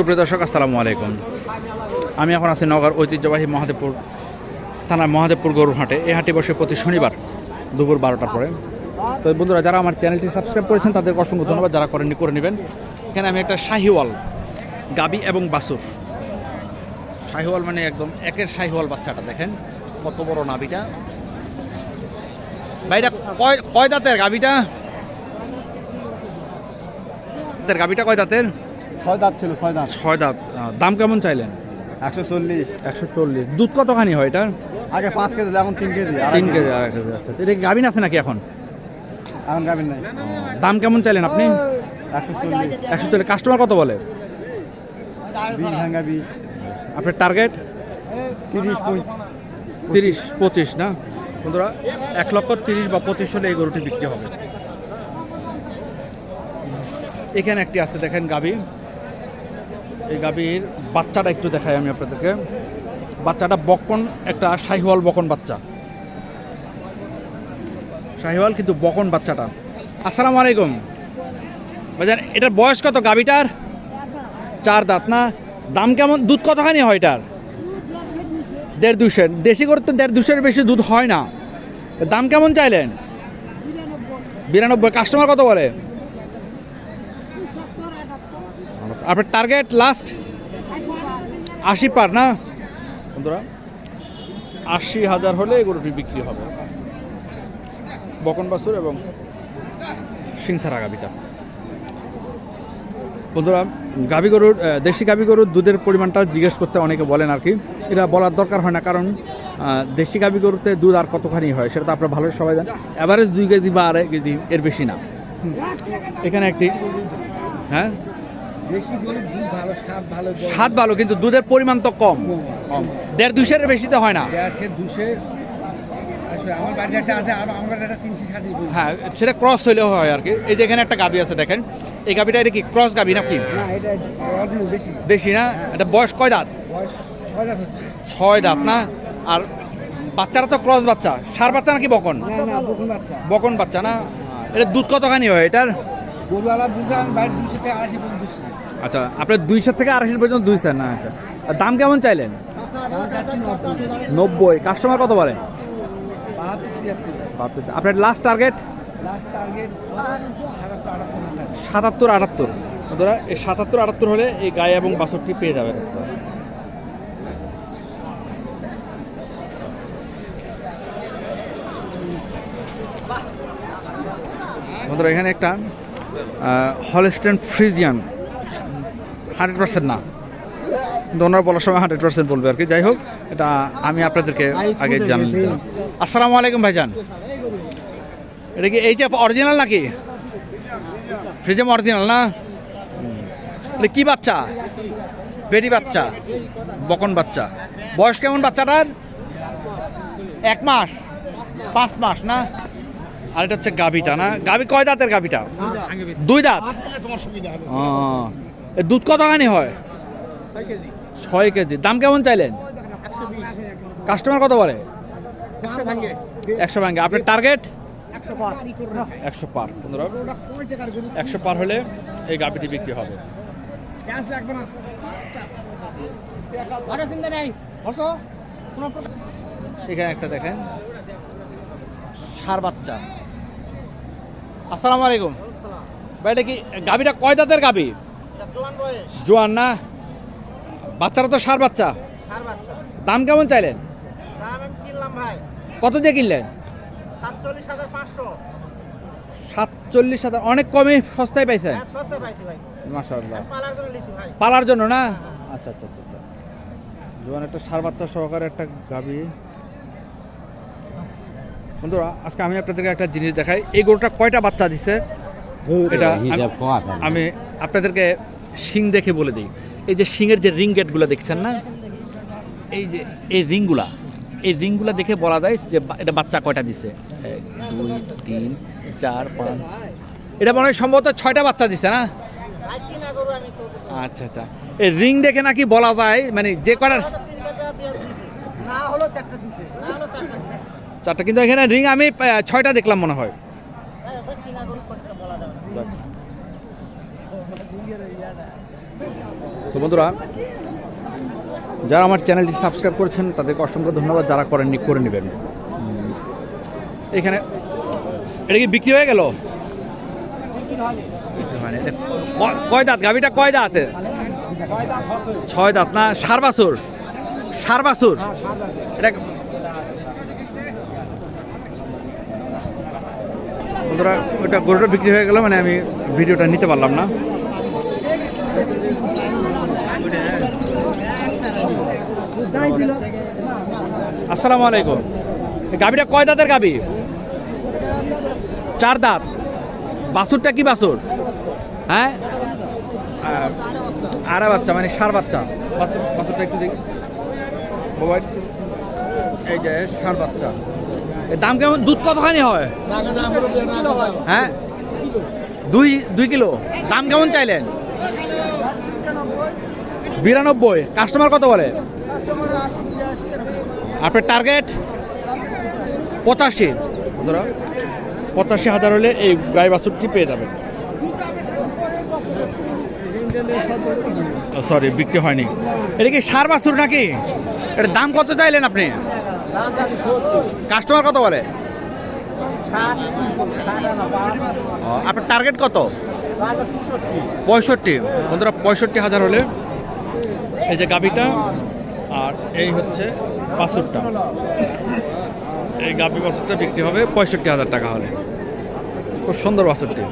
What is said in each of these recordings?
সুপ্রিয় দর্শক, আসসালামু আলাইকুম। আমি এখন আছি নগর ঐতিহ্যবাহী মহাদেবপুর থানার মহাদেবপুর গরুর হাটে। এই হাটে বসে প্রতি শনিবার দুপুর বারোটার পরে। তো বন্ধুরা, যারা আমার চ্যানেলটি সাবস্ক্রাইব করেছেন তাদের অসংখ্য ধন্যবাদ, যারা করেননি করে নেবেন। এখানে আমি একটা শাহিওয়াল, গাবি এবং বাসুর শাহিওয়াল মানে একদম একের শাহিওয়াল বাচ্চাটা, দেখেন। কত বড় নাবিটা ভাইটা, কয় কয় দাঁতের গাবিটা গাবিটা কয় দাঁতের? ছয় দাঁত ছিল ছয় দাঁত। ছয় দাঁত। দাম কেমন চাইলেন? একশো চল্লিশ। একশো চল্লিশ। দুধ কতখানি হয় এটা আগে পাঁচ কেজি এখন তিন কেজি। তিন কেজি আড়াই কেজি আচ্ছা। এটা কি গাভিন আছে নাকি এখন? এখন গাবেন নাই। দাম কেমন চাইলেন আপনি? একশো চল্লিশ। একশো চল্লিশ। কাস্টমার কত বলে? আপনার টার্গেট? তিরিশ তিরিশ পঁচিশ না? বন্ধুরা এক লক্ষ তিরিশ বা পঁচিশ হলে এই গরুটি বিক্রি হবে। এখানে একটি আছে দেখেন গাভী। এই গাভীর বাচ্চাটা একটু দেখাই আমি আপনাদেরকে। বাচ্চাটা বকন একটা শাহিওয়াল বকন বাচ্চা। শাহিওয়াল কিন্তু বকন বাচ্চাটা। আসসালামু আলাইকুম। বাজান এটার বয়স কত গাভীটার? চার দাঁত না? দাম কেমন? দুধ কতখানি হয় এটার? দেড় দুশো দেশি করে তো দেড় দুশোর বেশি দুধ হয় না। দাম কেমন চাইলেন? বিরানব্বই। কাস্টমার কত বলে? আপনার টার্গেট লাস্ট আশি পার, না? বন্ধুরা, আশি হাজার হলে গরুটি বিক্রি হবে। বকন বাসুর এবং সিংসারা গাবিটা বন্ধুরা গাভী গরুর দেশি গাভী গরুর দুধের পরিমাণটা জিজ্ঞেস করতে অনেকে বলেন আর কি। এটা বলার দরকার হয় না, কারণ দেশি গাভী গরুতে দুধ আর কতখানি হয় সেটা তো আপনারা ভালো সবাই জানেন। অ্যাভারেজ দুই কেজি বা আড়াই কেজি এর বেশি না। এখানে একটি হ্যাঁ দেশি গরুর দুধ ভালো স্বাদ ভালো কিন্তু দুধের পরিমাণ তো কম। কম। দেড় দুইশের বেশি তো হয় না। হ্যাঁ সেটা ক্রস হলেও হয় আর কি। এই যে এখানে একটা গাভী আছে দেখেন। এই গাভীটা এটা কি ক্রস গাভী নাকি? না দেশি। না? এটা বয়স কয় দাঁত? ছয় দাঁত না? আর বাচ্চারা তো ক্রস বাচ্চা। সার বাচ্চা নাকি বকন? বকুন বাচ্চা। না? এটা দুধ কতখানি হয় এটার? গরুওয়ালা দুধ আমি বাড়ির দুশো থেকে আড়াইশো পর্যন্ত দিচ্ছি আচ্ছা আপনার দুইশো থেকে আড়াইশো পর্যন্ত দুই স্যার, না আচ্ছা। আর দাম কেমন চাইলেন? নব্বই। কাস্টমার কত বলে? আপনার লাস্ট টার্গেট সাতাত্তর, আটাত্তর। এই সাতাত্তর, আটাত্তর হলে এই গায়ে এবং বাছরটি পেয়ে যাবেন। বন্ধুরা, এখানে একটা হলস্টেন ফ্রিজিয়ান হান্ড্রেড পার্সেন্ট না। ওনারা বলার সময় হান্ড্রেড পার্সেন্ট বলবে আর কি। যাই হোক এটা আমি আপনাদেরকে আগে দিলাম। আসসালামু আলাইকুম ভাইজান। এটা কি এই যে অরিজিনাল নাকি? ফ্রিজেম অরিজিনাল না? কি বাচ্চা? বেটি বাচ্চা? বকন বাচ্চা। বয়স কেমন বাচ্চাটার? এক মাস? পাঁচ মাস না? আর এটা হচ্ছে গাভিটা না? গাভি কয় দাঁতের গাভিটা? দুই দাঁত। দুধ কতখানি হয়? ছয় কেজি। দাম কেমন চাইলেন? কাস্টমার কত বলে? একশো ভাঙ্গে আপনার টার্গেট? একশো পার। পনেরো। একশো পার হলে এই গাভিটি বিক্রি হবে। এখানে একটা দেখেন। সার বাচ্চা। আসসালামু আলাইকুম। ভাই এটা কি গাভিটা কয় দাঁতের গাভি? জোয়ান না? বাচ্চারা তো সার বাচ্চা। দাম কেমন চাইলেন? দাম আমি কিনলাম ভাই। কত দিয়ে কিনলেন? সাতচল্লিশ হাজার পাঁচশো। সাতচল্লিশ হাজার। অনেক কমে সস্তায় পাইছেন? হ্যাঁ সস্তায় পাইছি ভাই। মাশাআল্লাহ। আমি পালার জন্য লিখছি ভাই। পালার জন্য না? আচ্ছা আচ্ছা আচ্ছা আচ্ছা। জোয়ান একটা সার বাচ্চা সহকারে একটা গাভি। বন্ধুরা আজকে আমি আপনাদেরকে একটা জিনিস দেখাই। এই গরুটা কয়টা বাচ্চা দিছে? এটা আমি আপনাদেরকে শিং দেখে বলে দিই। এই যে শিংয়ের যে রিং গেটগুলো দেখছেন না? এই যে এই রিংগুলা এই রিংগুলা দেখে বলা যায় যে এটা বাচ্চা কয়টা দিছে? এক দুই তিন চার পাঁচ। এটা মনে হয় সম্ভবত ছয়টা বাচ্চা দিছে না? আচ্ছা আচ্ছা। এই রিং দেখে নাকি বলা যায় মানে যে কটার চারটা কিন্তু এখানে রিং আমি ছয়টা দেখলাম মনে হ্যাঁ ওটা কিনা গরু কোনটা বলা যাবে না তো বন্ধুরা, যারা আমার চ্যানেলটি সাবস্ক্রাইব করেছেন, তাদেরকে অসংখ্য ধন্যবাদ, যারা করেননি, করে নেবেন। এখানে, এটা কি বিক্রি হয়ে গেল? কয় দাঁত? গাভিটা কয় দাঁত? ছয় দাঁত না, সার বাছুর? সার বাছুর? এটা বন্ধুরা, ওটা গরুটা বিক্রি হয়ে গেল মানে আমি ভিডিওটা নিতে পারলাম না। আসসালামু আলাইকুম। গাবিটা কয় দাঁতের গাবি চার দাঁত। বাছুরটা কি বাছুর? হ্যাঁ? আড়া বাচ্চা মানে সার বাচ্চা। বাছুর, বাছুরটা একটু দেখি। একটু- এই যে, সার বাচ্চা। দাম কেমন? দুধ কতখানি হয়? হ্যাঁ? দুই দুই কিলো। দাম কেমন চাইলেন? বিরানব্বই। কাস্টমার কত বলে? আপনার টার্গেট পঁচাশি। বন্ধুরা পঁচাশি হাজার হলে এই গাই বাছুরটি পেয়ে যাবে সরি বিক্রি হয়নি। এটা কি সার বাছুর নাকি? এটার দাম কত চাইলেন আপনি? কাস্টমার কত বলে? আপনার টার্গেট কত? পঁয়ষট্টি। বন্ধুরা পঁয়ষট্টি হাজার হলে এই যে গাভিটা আর এই হচ্ছে বাছুরটা এই গাভি বাছুরটা বিক্রি হবে পঁয়ষট্টি হাজার টাকা হলে। খুব সুন্দর বাছুরটি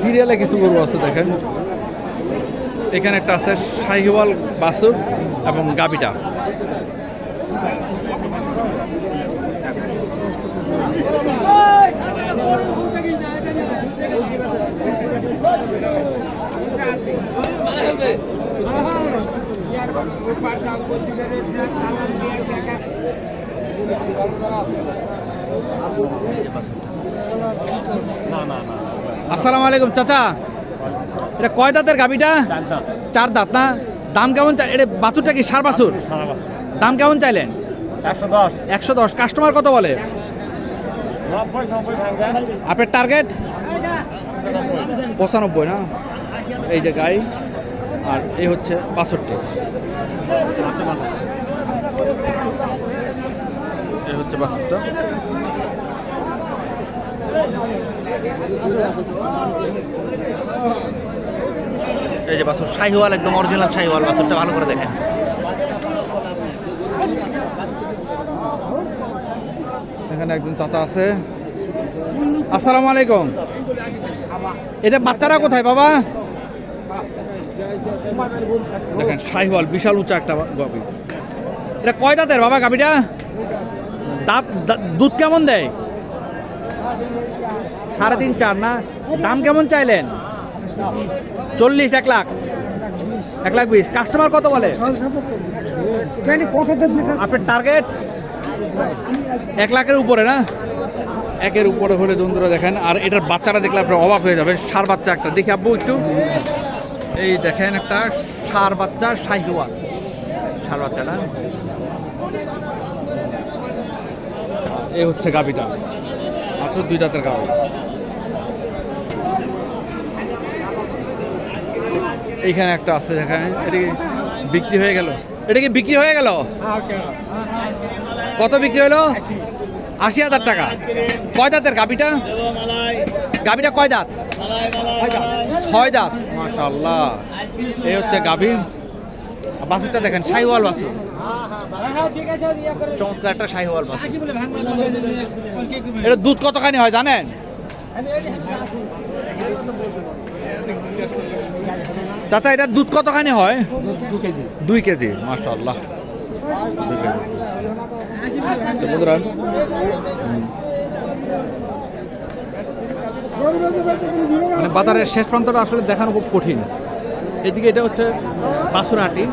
সিরিয়ালে কিছু গরু আছে দেখেন। এখানে একটা আছে শাহিওয়াল বাসুর এবং গাবিটা। আসসালামু আলাইকুম চাচা। এটা কয় দাঁতের গাবিটা চার দাঁত। না? দাম কেমন চাই এটা বাছুরটা কি সার বাছুর? দাম কেমন চাইলেন? একশো দশ। কাস্টমার কত বলে? আপনার টার্গেট পঁচানব্বই না? এই যে গাই আর এই হচ্ছে বাষট্টি। এই হচ্ছে বাষট্টা। এই যে বাছুর শাহিওয়াল একদম অরিজিনাল শাহিওয়াল বাছুরটা ভালো করে দেখেন। এখানে একজন চাচা আছে। আসসালামু আলাইকুম। এটা বাচ্চারা কোথায় বাবা? দেখেন শাহিওয়াল বিশাল উঁচা একটা গাবি। এটা কয় দাঁতের বাবা গাবিটা দাঁত দুধ কেমন দেয়? সাড়ে তিন চার না? দাম কেমন চাইলেন? চল্লিশ এক লাখ। এক লাখ বিশ। কাস্টমার কত বলে? আপনার টার্গেট এক লাখের উপরে না? একের উপরে হলে বন্ধুরা দেখেন। আর এটার বাচ্চাটা দেখলে আপনার অবাক হয়ে যাবেন সার বাচ্চা একটা। দেখি আব্বু একটু। এই দেখেন একটা সার বাচ্চা শাহিওয়াল। সার বাচ্চাটা। এই হচ্ছে গাবিটা মাত্র দুই দাঁতের গাবি এইখানে একটা আছে যেখানে এটা কি বিক্রি হয়ে গেল? এটা কি বিক্রি হয়ে গেল? কত বিক্রি হলো? আশি হাজার টাকা। কয় দাঁতের গাবিটা গাবিটা কয় দাঁত? ছয় দাঁত। মাশাল্লাহ এই হচ্ছে গাভি। বাসুরটা দেখেন শাহিওয়াল বাসুর চমৎকার একটা শাহিওয়াল বাসুর এটা দুধ কতখানি হয় জানেন? চাচা এটার দুধ কতখানি হয়? দুই কেজি মাশাল্লাহ দুই কেজি তো বন্ধুরা মানে বাজারের শেষ প্রান্তটা আসলে দেখানো খুব কঠিন। এদিকে এটা হচ্ছে বাসুরহাটি।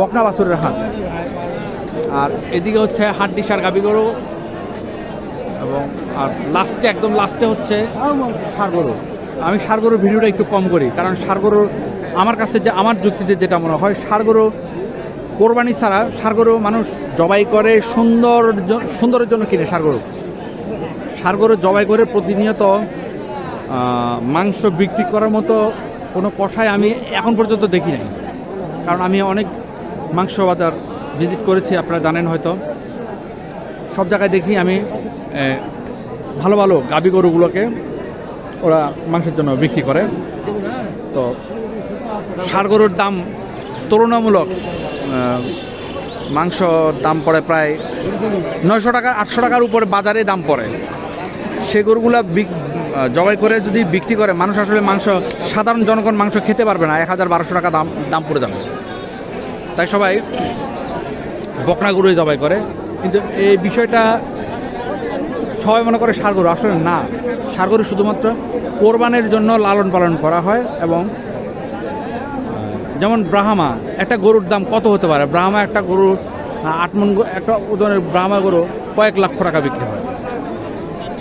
বকনা বাসুরের হাট। আর এদিকে হচ্ছে হাড্ডি সার গাবি গরু এবং আর লাস্টে একদম লাস্টে হচ্ছে সার গরু আমি সার গরুর ভিডিওটা একটু কম করি, কারণ সার গরুর আমার কাছে যে, আমার যুক্তিতে যেটা মনে হয় সার গরু কোরবানি ছাড়া ষাড় গরু মানুষ জবাই করে সুন্দর সুন্দরের জন্য কিনে ষাড় গরু ষাড় গরু জবাই করে প্রতিনিয়ত মাংস বিক্রি করার মতো কোনো কষায় আমি এখন পর্যন্ত দেখি নাই। কারণ আমি অনেক মাংস বাজার ভিজিট করেছি, আপনারা জানেন হয়তো। সব জায়গায় দেখি আমি ভালো ভালো গাবি গরুগুলোকে ওরা মাংসের জন্য বিক্রি করে। তো ষাড় গরুর দাম তুলনামূলক মাংস দাম পড়ে প্রায় নয়শো টাকা, আটশো টাকার উপরে বাজারে দাম পড়ে। সে গরুগুলা জবাই করে যদি বিক্রি করে, মানুষ আসলে মাংস, সাধারণ জনগণ মাংস খেতে পারবে না, এক হাজার বারোশো টাকা দাম দাম পড়ে যাবে। তাই সবাই বকনা গরুই জবাই করে। কিন্তু এই বিষয়টা সবাই মনে করে সার গরু। আসলে না, সার গরু শুধুমাত্র কোরবানের জন্য লালন পালন করা হয় এবং যেমন ব্রাহ্মা একটা গরুর দাম কত হতে পারে? ব্রাহ্মা একটা গরু আহ, আট মন একটা ওজনের ব্রাহ্মা গরু কয়েক লক্ষ টাকা বিক্রি হয়।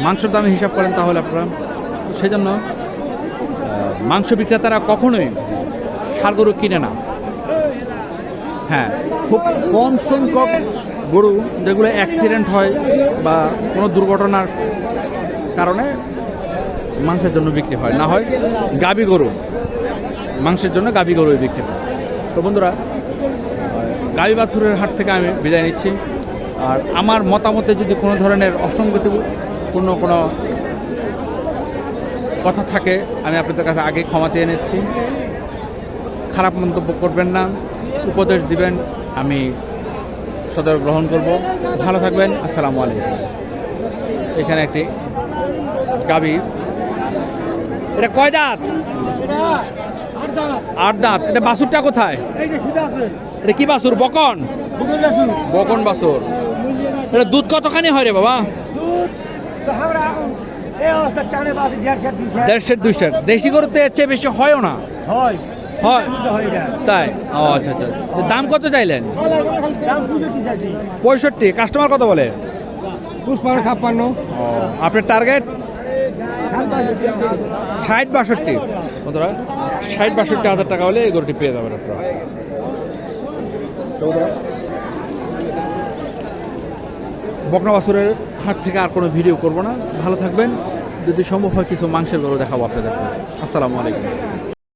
মাংসের দামে হিসাব করেন তাহলে আপনারা। সেই জন্য মাংস বিক্রেতারা কখনোই সার গরু কিনে না। হ্যাঁ খুব কম সংখ্যক গরু যেগুলো অ্যাক্সিডেন্ট হয় বা কোনো দুর্ঘটনার কারণে মাংসের জন্য বিক্রি হয়। না হয় গাবি গরু। মাংসের জন্য গাবি গরু হয়। তো বন্ধুরা, গাবি বাছুরের হাট থেকে আমি বিদায় নিচ্ছি। আর আমার মতামতে যদি কোনো ধরনের অসঙ্গতিপূর্ণ কোনো কথা থাকে, আমি আপনাদের কাছে আগে ক্ষমা চেয়ে নিচ্ছি। খারাপ মন্তব্য করবেন না, উপদেশ দিবেন, আমি সদর গ্রহণ করব। ভালো থাকবেন, আসসালামু আলাইকুম। এখানে একটি গাবি। এটা কয় দাঁত? আট দাঁত? এটা বাছুরটা কোথায়? এটা কি বাছুর? বকন? বকন বাছুর। এটা দুধ কতখানি হয় রে বাবা? দেড়শো দুশো দেশি গরুতে এর চেয়ে বেশি হয়ও না। হয়। তাই? ও আচ্ছা আচ্ছা। দাম কত চাইলেন? পঁয়ষট্টি কাস্টমার কত বলে? ছাপ্পান্ন। আপনার টার্গেট? ষাট বাষট্টি। বন্ধুরা, ষাট বাষট্টি হাজার টাকা হলে এই গরুটি পেয়ে যাবেন আপনারা। বকনা বাছুরের হাট থেকে আর কোনো ভিডিও করব না। ভালো থাকবেন। যদি সম্ভব হয় কিছু মাংসের গরু দেখাবো আপনাদের আসসালামু আলাইকুম।